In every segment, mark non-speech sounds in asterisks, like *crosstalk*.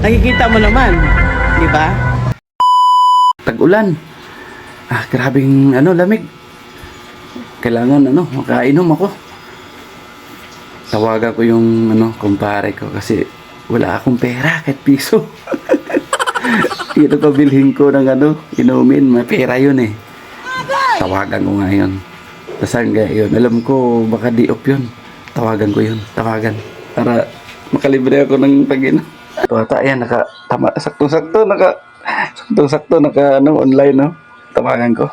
Nakikita mo naman, di ba? Tag-ulan. Ah, grabing ano, lamig. Kailangan ano, makainom ako. Tawagan ko yung ano, kumpare ko kasi wala akong pera kahit piso. *laughs* Ito ko bilhin ko ng ano, inumin, may pera yun eh. Tawagan ko ngayon. Tapos hanggang yun, alam ko baka di-op yun. Tawagan ko yun, tawagan. Para makalibre ako ng pag-inom. Ito ata, ayan, naka, tama, sakto-sakto, naka, sakto-sakto, naka, ano, online, no? Tawagan ko.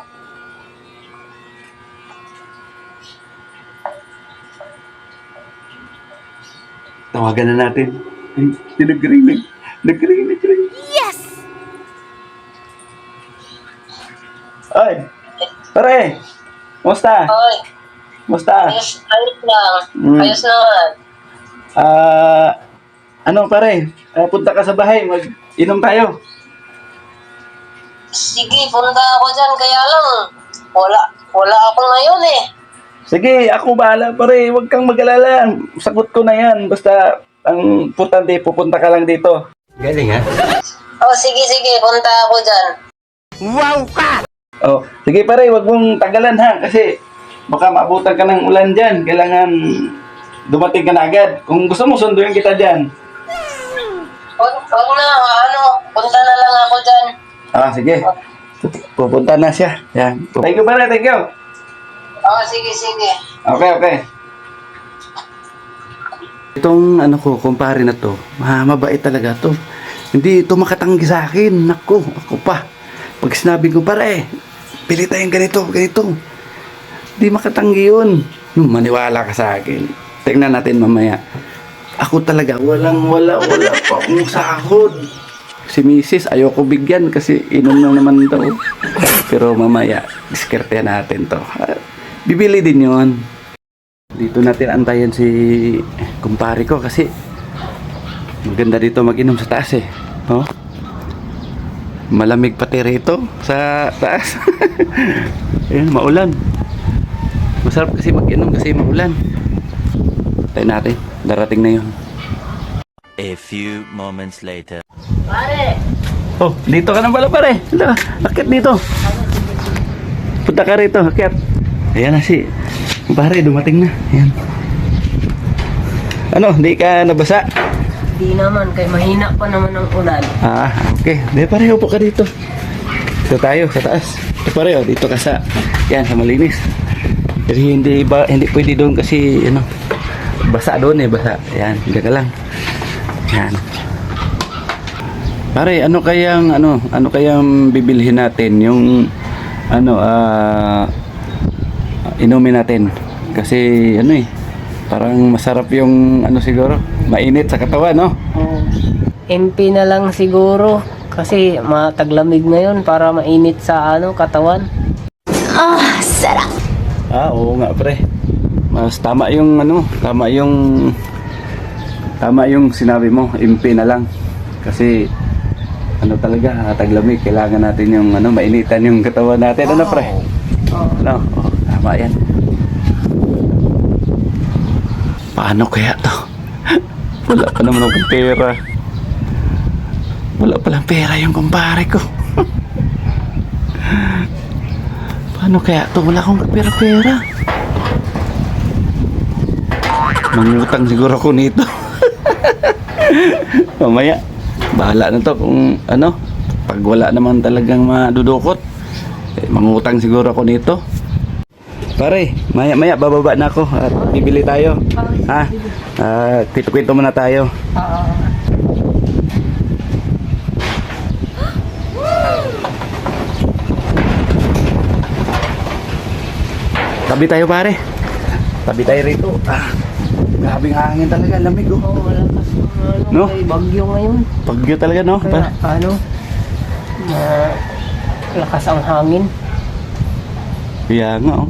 Tawagan na natin. Ay, nag-ring, nag- nag-ring, nag-ring. Yes! Ay, pare, kumusta? Hoy, Kumusta? ayos, ayos lang. Mm. Ayos naman. Ah, ano pare, Ah, punta ka sa bahay, mag-inom tayo. Sige, punta ako dyan. Kaya lang, wala, wala ako ngayon eh. Sige, ako bahala pare, huwag kang mag-alala. Sagot ko na yan, basta ang importante, pupunta ka lang dito. Galing ha? Oh, sige, sige, punta ako dyan. Oh, sige pare, huwag mong tagalan ha, kasi baka maabutan ka ng ulan dyan. Kailangan dumating ka na agad. Kung gusto mo, sunduin kita dyan. Huwag, huwag na, ano, punta na lang ako dyan. Ah, sige. Pupunta na siya. Yan. Thank you pare, thank you. Oh, sige, sige. Okay, okay. Itong ano ko, kumpare na to, ma mabait talaga to. Hindi ito makatanggi sa akin. Nako, ako pa. Pag sinabi ko, pare, pili tayong ganito, ganito. Hindi makatanggi yun. Yung maniwala ka sa akin. Tingnan natin mamaya. Ako talaga, walang wala, wala pa akong sahod. Si Mrs. ayoko bigyan kasi inom na naman daw. Pero mamaya, diskarte natin to. Ah, Bibili din yon. Dito natin antayin si kumpare ko kasi maganda dito mag-inom sa taas eh. Oh. Malamig pati rito sa taas. Ayun, *laughs* maulan. Masarap kasi mag-inom kasi maulan. Tayo natin. Darating na yon. A few moments later. Pare, Oh, dito ka na pala pare. Akit dito. Punta ka rito, akit. Ayan na si pare, dumating na. Ayan. Ano, di ka nabasa? di naman, kay mahina pa naman ang ulan. Ah, okay. Di pare, upo ka dito. Dito tayo, sa taas. Ito pare, oh, dito ka sa, yan, sa malinis. Kasi hindi ba, hindi pwede doon kasi, ano, basa doon eh, basa. Yan, hindi ka lang. Yan. Pare, ano kayang, ano, ano kayang bibilhin natin? Yung, ano, ah, inumin natin. Kasi, ano eh, parang masarap yung, ano siguro, mainit sa katawan, no? Oh. MP na lang siguro. Kasi mataglamig ngayon para mainit sa ano katawan. Ah, oo nga pre. Mas tama yung ano, tama yung tama yung sinabi mo, MP na lang. Kasi ano talaga, taglamig, kailangan natin yung ano, mainitan yung katawan natin, ano pre? Oh. Ano? Oh, tama yan. Paano kaya to? Wala pa naman akong pera. Wala palang pera yung kumpare ko. Paano kaya to? Wala akong pera-pera. Mangutang siguro ako nito. *laughs* Mamaya, bahala na to kung ano, pag wala naman talagang madudukot, eh, mangutang siguro ako nito. Pare, maya maya bababa na ako at bibili tayo. Ha? Ah, kwento-kwento muna tayo. *gasps* Tabi tayo pare. Tabi tayo rito. Ah, grabing hangin talaga, lamig oh. Oh, wala kasi ano, No? may bagyo ngayon. Pagyo talaga no. Kaya, Pa- ano, na lakas ang hangin. Kaya nga oh.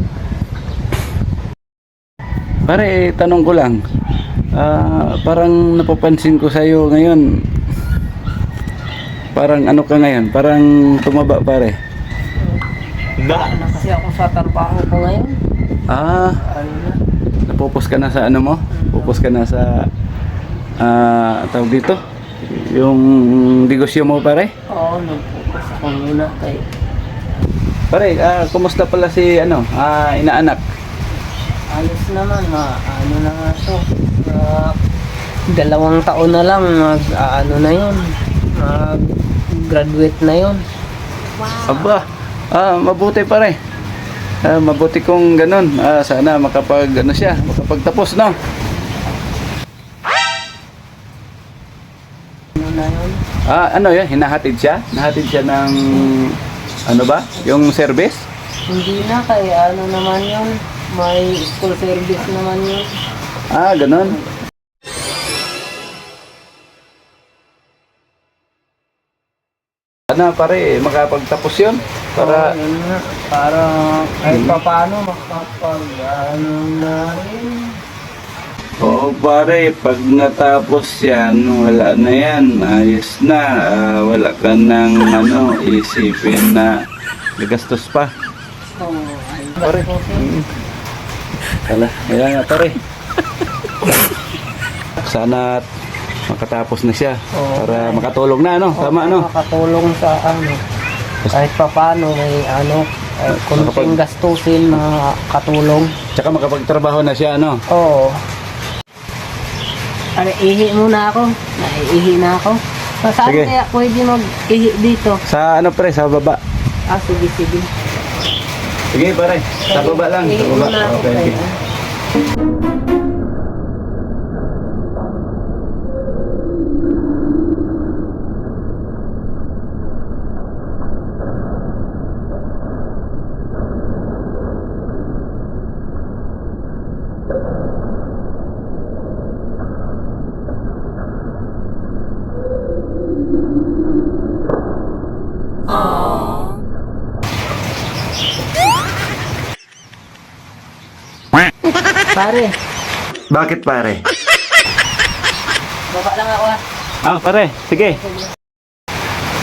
Pare, tanong ko lang. Ah, parang napapansin ko sa iyo ngayon. Parang ano ka ngayon? Parang tumaba pare. Ba? na kasi ako sa trabaho ko ngayon. Ah, Ano na? Napupos ka na sa ano mo? Pupos ka na sa ah, tawag dito, yung negosyo mo pare. Oo, nag-focus ako muna kay Pare, ah, kumusta pala si ano, ah, inaanak? ayos naman, ma ano na nga to. Ah, dalawang taon na lang, mag ah, ano na yun, mag graduate na yun. Aba, ah, mabuti pare. Ah, mabuti kung ganun. Ah, sana makapag ano siya, makapagtapos no. Ano? Ah, ano 'yun? Hinahatid siya? Nahatid siya ng ano ba? Yung service? Hindi na, kay ano naman yun, may school service naman yun. Ah, ganun. Ano pare, makapagtapos 'yun para yun. Para kahit pa paano makapag ano na rin. Oo pare, pag natapos yan, wala na yan, ayos na, Ah, wala ka nang ano, isipin na gagastos pa. Oo, Pare, mm. Kala, kaya nga pare. Sana makatapos na siya Oo. para makatulong na, ano? Tama, ano? Makatulong sa ano. Kahit pa paano may ano, eh, kunting gastusin mga katulong. Tsaka makapagtrabaho na siya, ano? Oo. Ano, ihi muna ako. Naiihi na ako. Sa saan Sige. kaya pwede mag-ihi dito? Sa ano pre, sa baba. Ah, sige, sige. Sige pare, sa baba lang. Sa Ihi baba. muna ako. Okay, okay. kaya. Pare, Bakit pare? baba lang ako ah. Ah, pare, sige.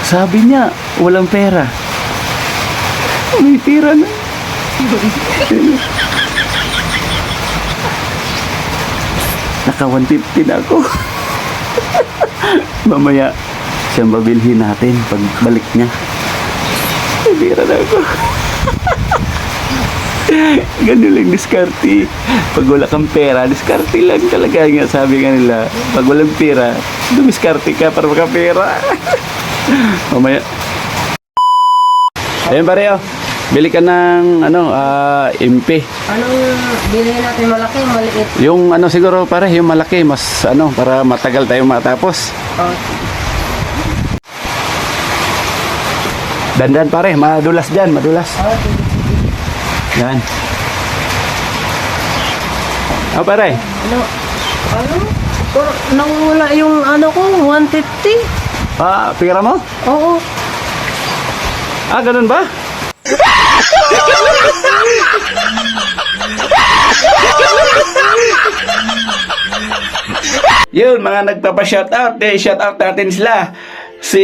Sabi niya, walang pera. May pera na. Naka 150 na ako. *laughs* Mamaya, siyang babilhin natin pagbalik niya. May pera na ako. *laughs* Ganun lang diskarte. Pag wala kang pera, diskarte lang talaga nga sabi nga nila. Pag walang pera, dumiskarte ka para makapera. *laughs* Mamaya. Ayun pare oh. Bili ka ng ano, ah, impe. Anong bilhin natin malaki, maliit? Yung ano siguro pare, yung malaki, mas ano, para matagal tayo matapos. Oh, Dandan pare, madulas dyan, madulas. oh, sige. Yan. Oh pare, Ano? Ano? Pero nawala yung ano ko, 150. ah, pira mo? Oo. Ah, ganun ba? Yun, mga nagpapa-shoutout, eh, shoutout natin sila. Si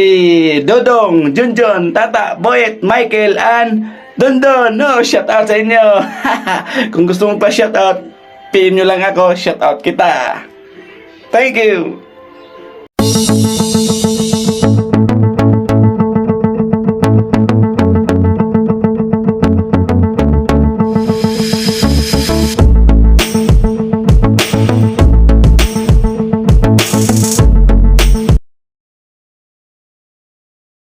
Dodong, Junjun, Tata, Boyet, Michael, and Dondon. No, shoutout sa inyo. *laughs* Kung gusto mong pa-shoutout, PM nyo lang ako, shoutout kita. Thank you.